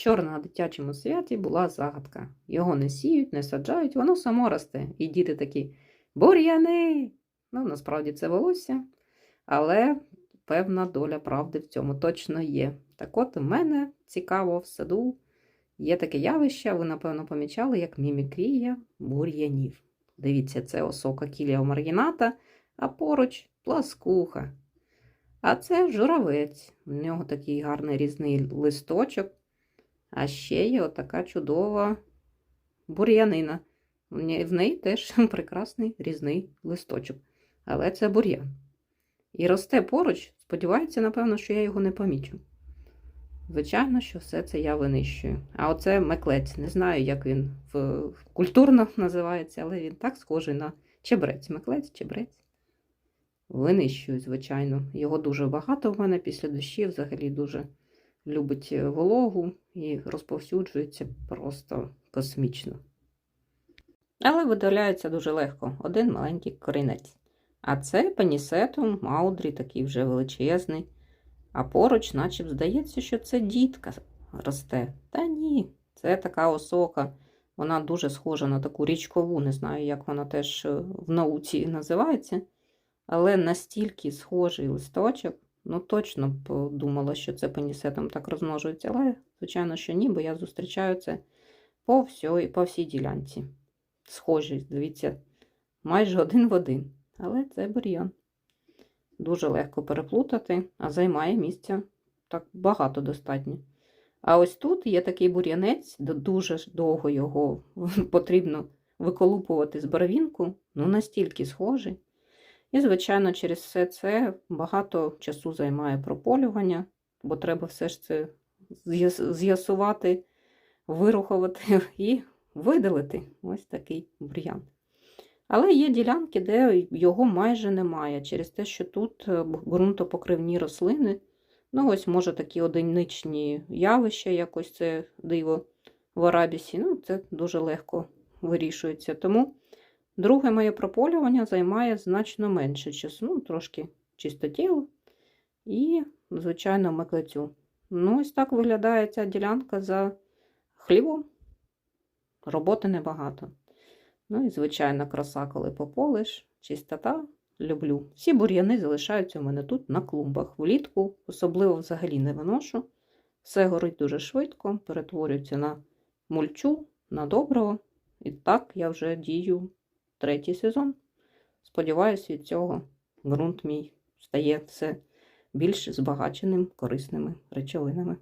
Вчора на дитячому святі була загадка. Його не сіють, не саджають, воно само росте. І діти такі бур'яни. Ну, насправді це волосся, але певна доля правди в цьому точно є. Так от у мене цікаво в саду є таке явище, ви, напевно, помічали, як мімікрія бур'янів. Дивіться, це осока кілія маргіната, а поруч пласкуха. А це журавець. У нього такий гарний різний листочок. А ще є отака чудова бур'янина. В неї теж прекрасний різний листочок. Але це бур'ян. І росте поруч, сподівається, напевно, що я його не помічу. Звичайно, що все це я винищую. А оце меклець. Не знаю, як він в... культурно називається, але він так схожий на чебрець. Меклець, чебрець. Винищую, звичайно. Його дуже багато в мене після дощів взагалі дуже любить е, вологу і розповсюджується просто космічно. Але видаляється дуже легко один маленький корінець. А це панісетум маудрі, такий вже величезний. А поруч, наче здається, що це дітка росте. Та ні, це така осока. Вона дуже схожа на таку річкову, не знаю, як вона теж е, в науці називається. Але настільки схожий листочок, ну точно б думала, що це пенісетом так розмножується. Але, звичайно, що ні, бо я зустрічаю це по всій, по всій ділянці. Схожі, дивіться, майже один в один. Але це бур'ян. Дуже легко переплутати, а займає місця так багато достатньо. А ось тут є такий бур'янець, дуже довго його потрібно виколупувати з барвінку, ну настільки схожий. І, звичайно, через все це багато часу займає прополювання, бо треба все ж це з'ясувати, вирухувати і видалити ось такий бур'ян. Але є ділянки, де його майже немає, через те, що тут е, ґрунтопокривні рослини. Ну, ось, може, такі одиничні явища, якось це диво в арабісі. Ну, це дуже легко вирішується. Тому друге моє прополювання займає значно менше часу, ну, трошки чистотілу і, звичайно, меклецю. Ну, ось так виглядає ця ділянка за хлібом. Роботи небагато. Ну і, звичайно, краса, коли пополиш, чистота. Люблю. Всі бур'яни залишаються у мене тут на клумбах. Влітку особливо взагалі не виношу. Все горить дуже швидко, перетворюється на мульчу, на доброго. І так я вже дію третій сезон. Сподіваюсь, від цього ґрунт мій стає все більш збагаченим корисними речовинами.